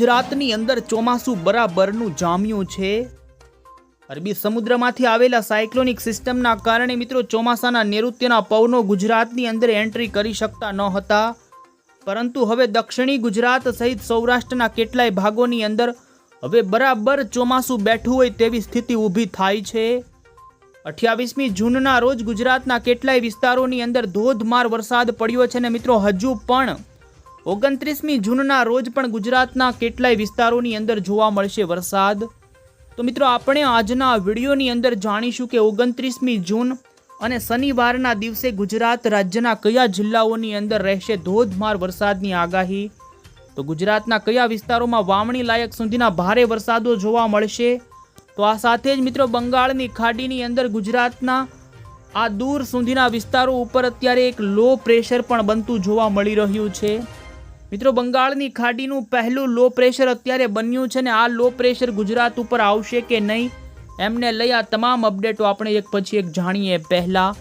ગુજરાતની અંદર ચોમાસું બરાબરનું જામ્યું છે. અરબી સમુદ્રમાંથી આવેલા સાયક્લોનિક સિસ્ટમના કારણે મિત્રો ચોમાસાના નૈઋત્યના પવનો ગુજરાતની અંદર એન્ટ્રી કરી શકતા ન હતા. પરંતુ હવે દક્ષિણી ગુજરાત સહિત સૌરાષ્ટ્રના કેટલાય ભાગોની અંદર હવે બરાબર ચોમાસું બેઠું હોય તેવી સ્થિતિ ઊભી થાય છે. અઠ્યાવીસમી જૂનના રોજ ગુજરાતના કેટલાય વિસ્તારોની અંદર ધોધમાર વરસાદ પડ્યો છે ને મિત્રો હજુ પણ ઓગણત્રીસમી જૂનના રોજ પણ ગુજરાતના કેટલાય વિસ્તારોની અંદર જોવા મળશે વરસાદ. તો મિત્રો, આપણે આજના વિડીયોની અંદર જાણીશું કે ઓગણત્રીસમી જૂન અને શનિવારના દિવસે ગુજરાત રાજ્યના કયા જિલ્લાઓની અંદર રહેશે ધોધમાર વરસાદની આગાહી. તો ગુજરાતના કયા વિસ્તારોમાં વાવણી લાયક સુધીના ભારે વરસાદો જોવા મળશે? તો આ સાથે જ મિત્રો, બંગાળની ખાડીની અંદર ગુજરાતના આ દૂર સુધીના વિસ્તારો ઉપર અત્યારે એક લો પ્રેશર પણ બનતું જોવા મળી રહ્યું છે. મિત્રો, બંગાળની ખાડીનું પહેલું લો પ્રેશર અત્યારે બન્યું છે ને આ લો પ્રેશર ગુજરાત ઉપર આવશે કે નહીં, એમને લઈ આ તમામ અપડેટો આપણે એક પછી એક જાણીએ પહેલાં.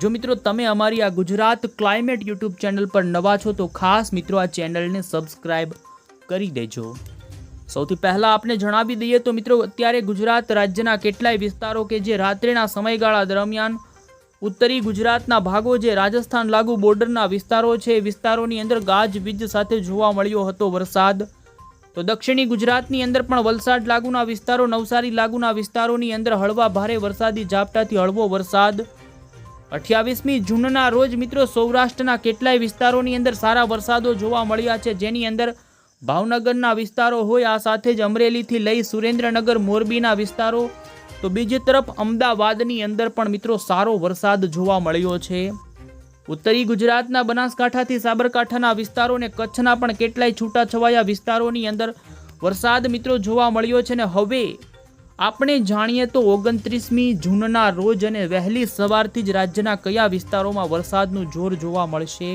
જો મિત્રો, તમે અમારી આ ગુજરાત ક્લાઇમેટ યુટ્યુબ ચેનલ પર નવા છો તો ખાસ મિત્રો આ ચેનલને સબસ્ક્રાઇબ કરી દેજો. સૌથી પહેલાં આપણે જણાવી દઈએ તો મિત્રો, અત્યારે ગુજરાત રાજ્યના કેટલાય વિસ્તારો કે જે રાત્રિના સમયગાળા દરમિયાન ઉત્તરી ગુજરાતના ભાગો જે રાજસ્થાન લાગુ બોર્ડરના વિસ્તારો છે, વિસ્તારોની અંદર ગાજવીજ સાથે જોવા મળ્યો હતો વરસાદ. તો દક્ષિણી ગુજરાતની અંદર પણ વલસાડ લાગુના વિસ્તારો, નવસારી લાગુના વિસ્તારોની અંદર હળવા ભારે વરસાદી ઝાપટાથી હળવો વરસાદ. અઠ્યાવીસમી જૂનના રોજ મિત્રો સૌરાષ્ટ્રના કેટલાય વિસ્તારોની અંદર સારા વરસાદો જોવા મળ્યા છે, જેની અંદર ભાવનગરના વિસ્તારો હોય, આ સાથે જ અમરેલીથી લઈ સુરેન્દ્રનગર, મોરબીના વિસ્તારો તો બીજી તરફ અમદાવાદની અંદર પણ મિત્રો સારો વરસાદ જોવા મળ્યો છે. ઉત્તરી ગુજરાતના બનાસકાંઠાથી સાબરકાંઠાના વિસ્તારો અને કચ્છના પણ કેટલાય છૂટાછવાયા વિસ્તારોની અંદર વરસાદ મિત્રો જોવા મળ્યો છે ને હવે આપણે જાણીએ તો ઓગણત્રીસમી જૂનના રોજ અને વહેલી સવારથી જ રાજ્યના કયા વિસ્તારોમાં વરસાદનું જોર જોવા મળશે?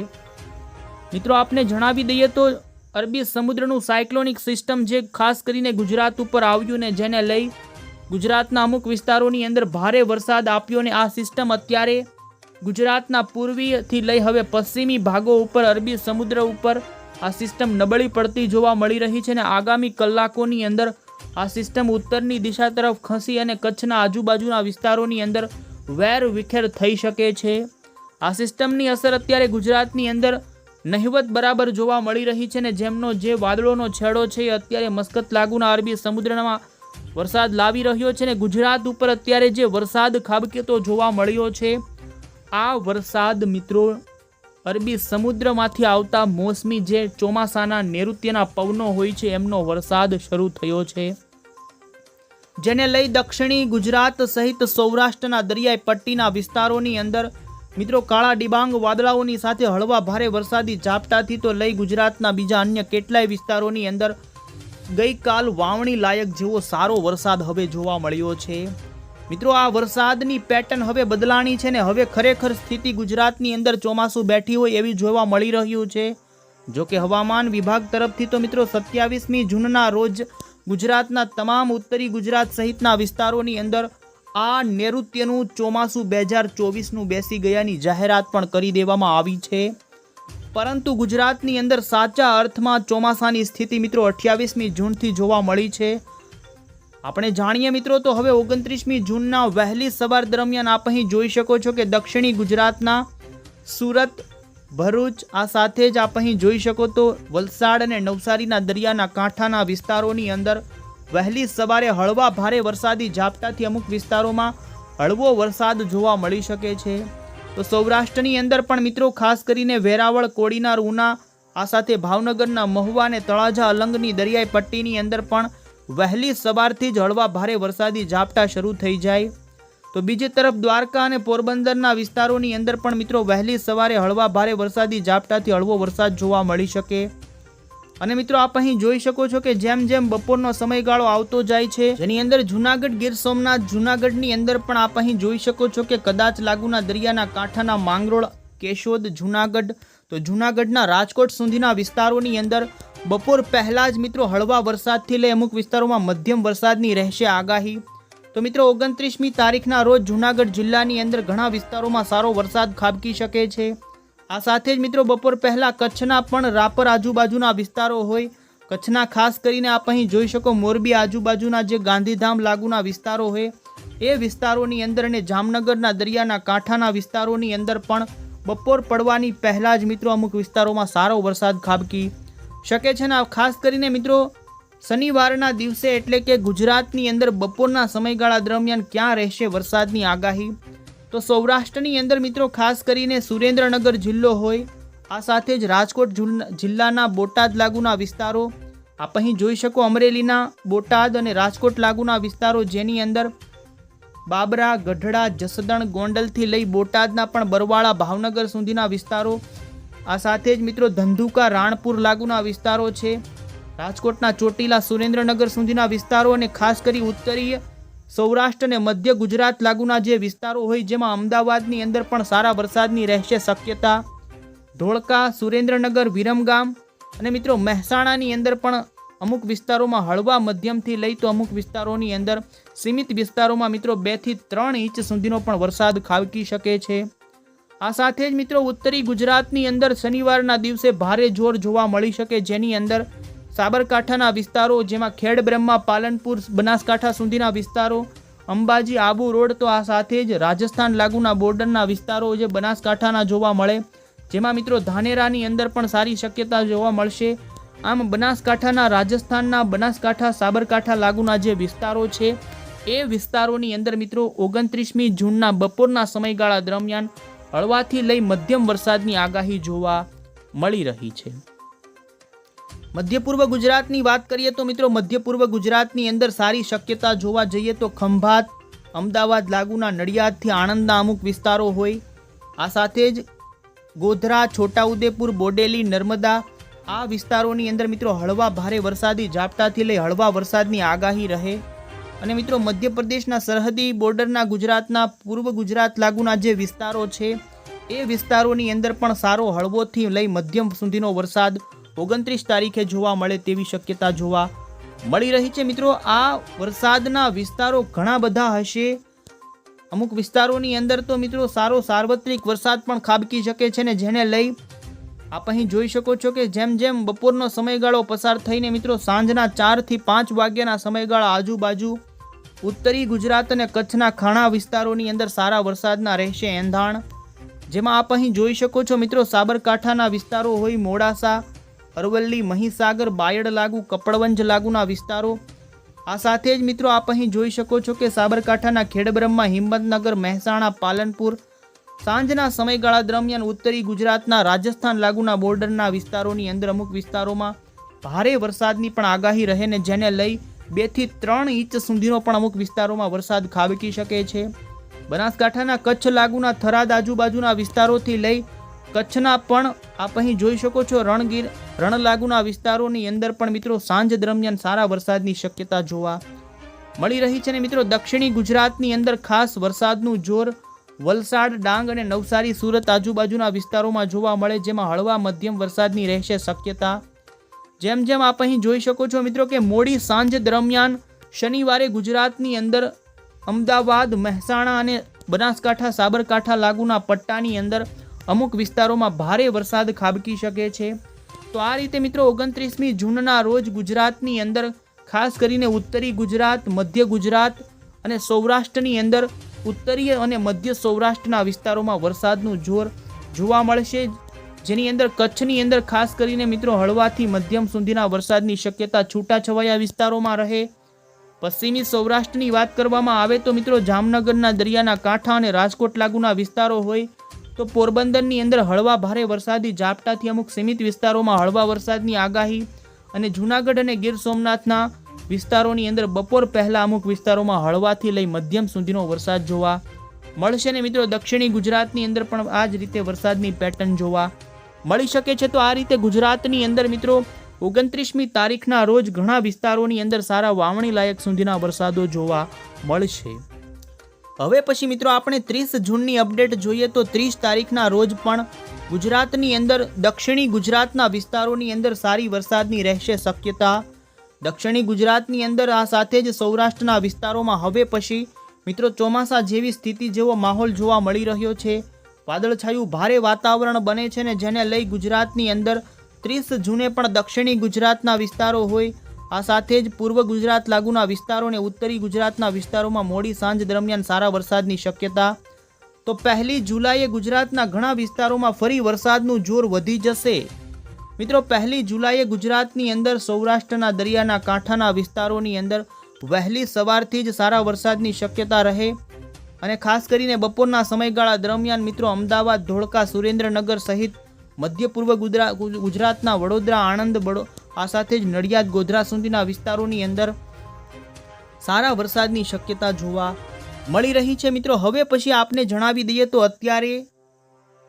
મિત્રો આપને જણાવી દઈએ તો અરબી સમુદ્રનું સાયક્લોનિક સિસ્ટમ જે ખાસ કરીને ગુજરાત ઉપર આવ્યું ને જેને લઈ ગુજરાતના અમુક વિસ્તારોની અંદર ભારે વરસાદ આપ્યો અને આ સિસ્ટમ અત્યારે ગુજરાતના પૂર્વીથી લઈ હવે પશ્ચિમી ભાગો ઉપર, અરબી સમુદ્ર ઉપર આ સિસ્ટમ નબળી પડતી જોવા મળી રહી છે અને આગામી કલાકોની અંદર આ સિસ્ટમ ઉત્તરની દિશા તરફ ખસી અને કચ્છના આજુબાજુના વિસ્તારોની અંદર વેર વિખેર થઈ શકે છે. આ સિસ્ટમની અસર અત્યારે ગુજરાતની અંદર નહિવત બરાબર જોવા મળી રહી છે ને જેમનો જે વાદળોનો છેડો છે એ અત્યારે મસ્કત લાગુના અરબી સમુદ્રમાં વરસાદ લાવી રહ્યો છે ને ગુજરાત ઉપર અત્યારે જે વરસાદ ખાબકેતો જોવા મળ્યો છે, આ વરસાદ મિત્રો અરબી સમુદ્રમાંથી આવતા મોસમી જે ચોમાસાના નૈઋત્યના પવનો હોય છે, એમનો વરસાદ શરૂ થયો છે. જેને લઈ દક્ષિણી ગુજરાત સહિત સૌરાષ્ટ્રના દરિયાઈ પટ્ટીના વિસ્તારોની અંદર મિત્રો કાળા ડિબાંગ વાદળાઓની સાથે હળવા ભારે વરસાદી ઝાપટાથી તો લઈ ગુજરાતના બીજા અન્ય કેટલાય વિસ્તારોની અંદર ગઈકાલ વાવણી લાયક જેવો સારો વરસાદ હવે જોવા મળ્યો છે. મિત્રો, આ વરસાદની પેટર્ન હવે બદલાણી છે ને હવે ખરેખર સ્થિતિ ગુજરાતની અંદર ચોમાસું બેઠી હોય એવી જોવા મળી રહ્યું છે. જો કે હવામાન વિભાગ તરફથી તો મિત્રો, સત્યાવીસમી જૂનના રોજ ગુજરાતના તમામ ઉત્તરી ગુજરાત સહિતના વિસ્તારોની અંદર આ નૈઋત્યનું ચોમાસું બે હજાર ચોવીસનું બેસી ગયાની જાહેરાત પણ કરી દેવામાં આવી છે. પરંતુ ગુજરાતની અંદર સાચા અર્થમાં ચોમાસાની સ્થિતિ મિત્રો અઠ્યાવીસમી જૂનથી જોવા મળી છે. આપણે જાણીએ મિત્રો તો હવે ઓગણત્રીસમી જૂનના વહેલી સવાર દરમિયાન આપ અહીં જોઈ શકો છો કે દક્ષિણી ગુજરાતના સુરત, ભરૂચ, આ સાથે જ આપ અહીં જોઈ શકો તો વલસાડ અને નવસારીના દરિયાના કાંઠાના વિસ્તારોની અંદર વહેલી સવારે હળવા ભારે વરસાદી ઝાપટાથી અમુક વિસ્તારોમાં હળવો વરસાદ જોવા મળી શકે છે. તો સૌરાષ્ટ્રની અંદર પણ મિત્રો, ખાસ કરીને વેરાવળ, કોડીનાર, ઉના, આ સાથે ભાવનગરના મહુવા અને તળાજા અલંગની દરિયાઈ પટ્ટીની અંદર પણ વહેલી સવારથી જ હળવા ભારે વરસાદી ઝાપટા શરૂ થઈ જાય. તો બીજી તરફ દ્વારકા અને પોરબંદરના વિસ્તારોની અંદર પણ મિત્રો વહેલી સવારે હળવા ભારે વરસાદી ઝાપટાથી હળવો વરસાદ જોવા મળી શકે. અને મિત્રો આપ અહીં જોઈ શકો છો કે જેમ જેમ બપોરનો સમયગાળો આવતો જાય છે, જેની અંદર જુનાગઢ ગીર સોમનાથ જુનાગઢની અંદર પણ આપ અહીં જોઈ શકો છો કે કદાચ લાગુના દરિયાના કાંઠાના માંગરોળ, કેશોદ, જુનાગઢ, તો જુનાગઢના રાજકોટ સુધીના વિસ્તારોની અંદર બપોર પહેલાં જ મિત્રો હળવા વરસાદથી લઈ અમુક વિસ્તારોમાં મધ્યમ વરસાદની રહેશે આગાહી. તો મિત્રો ઓગણત્રીસમી તારીખના રોજ જુનાગઢ જિલ્લાની અંદર ઘણા વિસ્તારોમાં સારો વરસાદ ખાબકી શકે છે. આ સાથે જ મિત્રો બપોર પહેલાં કચ્છના પણ રાપર આજુબાજુના વિસ્તારો હોય. કચ્છના ખાસ કરીને આપ અહીં જોઈ શકો મોરબી આજુબાજુના જે ગાંધીધામ લાગુના વિસ્તારો હોય, એ વિસ્તારોની અંદર અને જામનગરના દરિયાના કાંઠાના વિસ્તારોની અંદર પણ બપોર પડવાની પહેલાં જ મિત્રો અમુક વિસ્તારોમાં સારો વરસાદ ખાબકી શકે છે ને ખાસ કરીને મિત્રો શનિવારના દિવસે એટલે કે ગુજરાતની અંદર બપોરના સમયગાળા દરમિયાન ક્યાં રહેશે વરસાદની આગાહી? તો સૌરાષ્ટ્રની અંદર મિત્રો ખાસ કરીને સુરેન્દ્રનગર જિલ્લો હોય, આ સાથે જ રાજકોટ જિલ્લાના બોટાદ લાગુના વિસ્તારો, આપ અહીં જોઈ શકો અમરેલીના બોટાદ અને રાજકોટ લાગુના વિસ્તારો જેની અંદર બાબરા, ગઢડા, જસદણ, ગોંડલથી લઈ બોટાદના પણ બરવાળા ભાવનગર સુધીના વિસ્તારો, આ સાથે જ મિત્રો ધંધુકા, રાણપુર લાગુના વિસ્તારો છે, રાજકોટના ચોટીલા સુરેન્દ્રનગર સુધીના વિસ્તારો અને ખાસ કરી ઉત્તરીય સૌરાષ્ટ્ર અને મધ્ય ગુજરાત લાગુના જે વિસ્તારો હોય જેમાં અમદાવાદની અંદર પણ સારા વરસાદની રહેશે શક્યતા. ધોળકા, સુરેન્દ્રનગર, વિરમગામ અને મિત્રો મહેસાણાની અંદર પણ અમુક વિસ્તારોમાં હળવા મધ્યમથી લઈ તો અમુક વિસ્તારોની અંદર સીમિત વિસ્તારોમાં મિત્રો બેથી ત્રણ ઇંચ સુધીનો પણ વરસાદ ખાબકી શકે છે. આ સાથે જ મિત્રો ઉત્તરી ગુજરાતની અંદર શનિવારના દિવસે ભારે જોર જોવા મળી શકે, જેની અંદર સાબરકાંઠાના વિસ્તારો, જેમાં ખેડ બ્રહ્મા, પાલનપુર, બનાસકાંઠા સુધીના વિસ્તારો, અંબાજી, આબુ રોડ તો આ સાથે જ રાજસ્થાન લાગુના બોર્ડરના વિસ્તારો જે બનાસકાંઠાના જોવા મળે. જેમાં મિત્રો ધાનેરાની અંદર પણ સારી શક્યતા જોવા મળશે. આમ બનાસકાંઠાના રાજસ્થાનના બનાસકાંઠા, સાબરકાંઠા લાગુના જે વિસ્તારો છે, એ વિસ્તારોની અંદર મિત્રો ઓગણત્રીસમી જૂનના બપોરના સમયગાળા દરમિયાન હળવાથી લઈ મધ્યમ વરસાદની આગાહી જોવા મળી રહી છે. મધ્ય પૂર્વ ગુજરાતની વાત કરીએ તો મિત્રો મધ્ય પૂર્વ ગુજરાતની અંદર સારી શક્યતા જોવા જઈએ તો ખંભાત, અમદાવાદ લાગુના નડિયાદથી આણંદના અમુક વિસ્તારો હોય. આ સાથે જ ગોધરા, છોટાઉદેપુર, બોડેલી, નર્મદા આ વિસ્તારોની અંદર મિત્રો હળવા ભારે વરસાદી ઝાપટાથી લઈ હળવા વરસાદની આગાહી રહે. અને મિત્રો મધ્યપ્રદેશના સરહદી બોર્ડરના ગુજરાતના પૂર્વ ગુજરાત લાગુના જે વિસ્તારો છે, એ વિસ્તારોની અંદર પણ સારો હળવોથી લઈ મધ્યમ સુધીનો વરસાદ ઓગણત્રીસ તારીખે જોવા મળે તેવી શક્યતા જોવા મળી રહી છે. મિત્રો, આ વરસાદના વિસ્તારો ઘણા બધા હશે. અમુક વિસ્તારોની અંદર તો મિત્રો સારો સાર્વત્રિક વરસાદ પણ ખાબકી શકે છે ને જેને લઈ આપ અહીં જોઈ શકો છો કે જેમ જેમ બપોરનો સમયગાળો પસાર થઈને મિત્રો સાંજના ચારથી પાંચ વાગ્યાના સમયગાળા આજુબાજુ ઉત્તરી ગુજરાત અને કચ્છના ખાણા વિસ્તારોની અંદર સારા વરસાદના રહેશે એંધાણ. જેમાં આપ અહીં જોઈ શકો છો મિત્રો સાબરકાંઠાના વિસ્તારો હોય મોડાસા અરવલ્લી મહીસાગર, બાયડ લાગુ, કપડવંજ લાગુના વિસ્તારો. આ સાથે જ મિત્રો આપ અહીં જોઈ શકો છો કે સાબરકાંઠાના ખેડબ્રહ્મા, હિંમતનગર, મહેસાણા, પાલનપુર, સાંજના સમયગાળા દરમિયાન ઉત્તરી ગુજરાતના રાજસ્થાન લાગુના બોર્ડરના વિસ્તારોની અંદર અમુક વિસ્તારોમાં ભારે વરસાદની પણ આગાહી રહે ને જેને લઈ બેથી ત્રણ ઇંચ સુધીનો પણ અમુક વિસ્તારોમાં વરસાદ ખાબકી શકે છે. બનાસકાંઠાના કચ્છ લાગુના થરાદ આજુબાજુના વિસ્તારોથી લઈ કચ્છના પણ આપ અહીં જોઈ શકો છો રણગીર, રણલાગુના વિસ્તારોની અંદર પણ મિત્રો સાંજ દરમિયાન સારા વરસાદની શક્યતા જોવા મળી રહી છે. ને મિત્રો દક્ષિણી ગુજરાતની અંદર ખાસ વરસાદનું જોર વલસાડ, ડાંગ અને નવસારી, સુરત આજુબાજુના વિસ્તારોમાં જોવા મળે, જેમાં હળવા મધ્યમ વરસાદની રહેશે શક્યતા. જેમ જેમ આપ અહીં જોઈ શકો છો મિત્રો કે મોડી સાંજ દરમિયાન શનિવારે ગુજરાતની અંદર અમદાવાદ, મહેસાણા અને બનાસકાંઠા, સાબરકાંઠા, લાગુના પટ્ટાની અંદર અમુક વિસ્તારોમાં ભારે વરસાદ ખાબકી શકે છે. તો આ રીતે મિત્રો ઓગણત્રીસમી જૂનના રોજ ગુજરાતની અંદર, ખાસ કરીને ઉત્તરી ગુજરાત, મધ્ય ગુજરાત અને સૌરાષ્ટ્રની અંદર, ઉત્તરીય અને મધ્ય સૌરાષ્ટ્રના વિસ્તારોમાં વરસાદનું જોર જોવા મળશે. જેની અંદર, કચ્છની અંદર ખાસ કરીને મિત્રો હળવાથી મધ્યમ સુધીના વરસાદની શક્યતા છૂટાછવાયા વિસ્તારોમાં રહે. પશ્ચિમી સૌરાષ્ટ્રની વાત કરવામાં આવે તો મિત્રો જામનગરના દરિયાના કાંઠા અને રાજકોટ લાગુના વિસ્તારો હોય તો પોરબંદરની અંદર હળવા ભારે વરસાદી ઝાપટાથી અમુક સીમિત વિસ્તારોમાં હળવા વરસાદની આગાહી અને જૂનાગઢ અને ગીર સોમનાથના વિસ્તારોની અંદર બપોર પહેલાં અમુક વિસ્તારોમાં હળવાથી લઈ મધ્યમ સુધીનો વરસાદ જોવા મળશે ને મિત્રો દક્ષિણી ગુજરાતની અંદર પણ આ જ રીતે વરસાદની પેટર્ન જોવા મળી શકે છે. તો આ રીતે ગુજરાતની અંદર મિત્રો ઓગણત્રીસમી તારીખના રોજ ઘણા વિસ્તારોની અંદર સારા વાવણી લાયક સુધીના વરસાદો જોવા મળશે. હવે પછી મિત્રો આપણે ત્રીસ જૂનની અપડેટ જોઈએ તો ત્રીસ તારીખના રોજ પણ ગુજરાતની અંદર, દક્ષિણી ગુજરાતના વિસ્તારોની અંદર સારી વરસાદની રહેશે શક્યતા. દક્ષિણી ગુજરાતની અંદર આ સાથે જ સૌરાષ્ટ્રના વિસ્તારોમાં હવે પછી મિત્રો ચોમાસા જેવી સ્થિતિ જેવો માહોલ જોવા મળી રહ્યો છે. વાદળછાયું ભારે વાતાવરણ બને છે ને જેને લઈ ગુજરાતની અંદર ત્રીસ જૂને પણ દક્ષિણી ગુજરાતના વિસ્તારો હોય આ સાથે જ પૂર્વ ગુજરાત લાગુના વિસ્તારો અને ઉત્તરી ગુજરાતના વિસ્તારોમાં મોડી સાંજ દરમિયાન સારા વરસાદની શક્યતા. તો પહેલી જુલાઈએ ગુજરાતના ઘણા વિસ્તારોમાં ફરી વરસાદનું જોર વધી જશે. મિત્રો, પહેલી જુલાઈએ ગુજરાતની અંદર સૌરાષ્ટ્રના દરિયાના કાંઠાના વિસ્તારોની અંદર વહેલી સવારથી જ સારા વરસાદની શક્યતા રહે. અને ખાસ કરીને બપોરના સમયગાળા દરમિયાન મિત્રો, અમદાવાદ, ધોળકા, સુરેન્દ્રનગર સહિત મધ્ય પૂર્વ ગુજરા ગુજરાતના વડોદરા, આણંદ આ સાથે જ નડિયાદ ગોધરા સુધીના વિસ્તારોની અંદર સારા વરસાદની શક્યતા જોવા મળી રહી છે. મિત્રો, હવે પછી આપને જણાવી દઈએ તો અત્યારે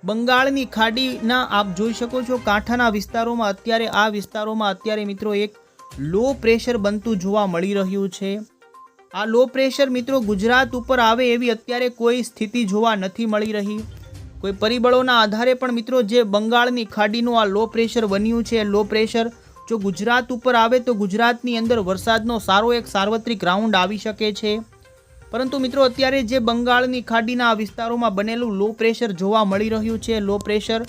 બંગાળની ખાડીના આપ જોઈ શકો છો, કાંઠાના વિસ્તારોમાં અત્યારે, આ વિસ્તારોમાં અત્યારે મિત્રો એક લો પ્રેશર બનતું જોવા મળી રહ્યું છે. આ લો પ્રેશર મિત્રો ગુજરાત ઉપર આવે એવી અત્યારે કોઈ સ્થિતિ જોવા નથી મળી રહી. કોઈ પરિબળોના આધારે પણ મિત્રો જે બંગાળની ખાડીનું આ લો પ્રેશર બન્યું છે, લો પ્રેશર જો ગુજરાત ઉપર આવે તો ગુજરાતની અંદર વરસાદનો સારો એક સાર્વત્રિક રાઉન્ડ આવી શકે છે. પરંતુ મિત્રો, અત્યારે જે બંગાળની ખાડીના વિસ્તારોમાં બનેલું લો પ્રેશર જોવા મળી રહ્યું છે. લો પ્રેશર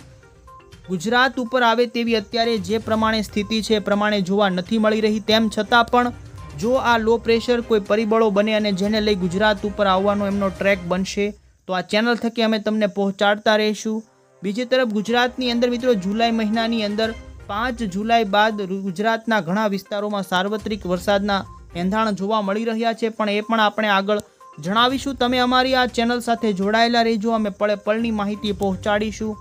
ગુજરાત ઉપર આવે તેવી અત્યારે જે પ્રમાણે સ્થિતિ છે પ્રમાણે જોવા નથી મળી રહી. તેમ છતાં પણ જો આ લો પ્રેશર કોઈ પરિબળો બને અને જેને લઈ ગુજરાત ઉપર આવવાનો એમનો ટ્રેક બનશે, તો આ ચેનલ થકી અમે તમને પહોંચાડતા રહીશું. બીજી તરફ ગુજરાતની અંદર મિત્રો, જુલાઈ મહિનાની અંદર પાંચ જુલાઈ બાદ ગુજરાતના ઘણા વિસ્તારોમાં સાર્વત્રિક વરસાદના એંધાણ જોવા મળી રહ્યા છે, પણ એ પણ આપણે આગળ જણાવીશું. તમે અમારી આ ચેનલ સાથે જોડાયેલા રહેજો, અમે પળે પળની માહિતી પહોંચાડીશું.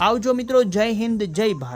આવજો મિત્રો, જય હિન્દ, જય ભારત.